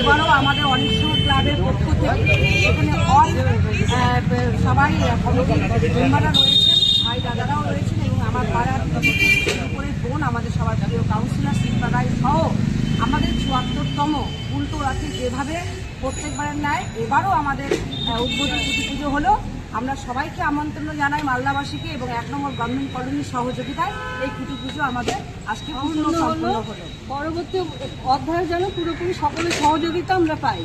এবারও আমাদের অনিশ্চু ক্লাবের পক্ষ থেকে এখানে অল সবাই মেম্বাররা রয়েছেন, ভাই দাদারাও রয়েছেন এবং আমার পাড়ার করে বোন, আমাদের সবার প্রিয় কাউন্সিলর শিল্পা রায় সহ আমাদের চুয়াত্তরতম উল্টো রাতে যেভাবে প্রত্যেকবারের ন্যায় এবারও আমাদের উদ্বোধন পুজো হলো। আমরা সবাইকে আমন্ত্রণ জানাই মালদাবাসীকে এবং এক নম্বর গভর্নমেন্ট কলোনির সহযোগিতায় এই কুটি পুজো আমাদের আজকে পূর্ণ সম্পন্ন হলো। পরবর্তী অধ্যায় যেন পুরোপুরি সকলের সহযোগিতা আমরা পাই।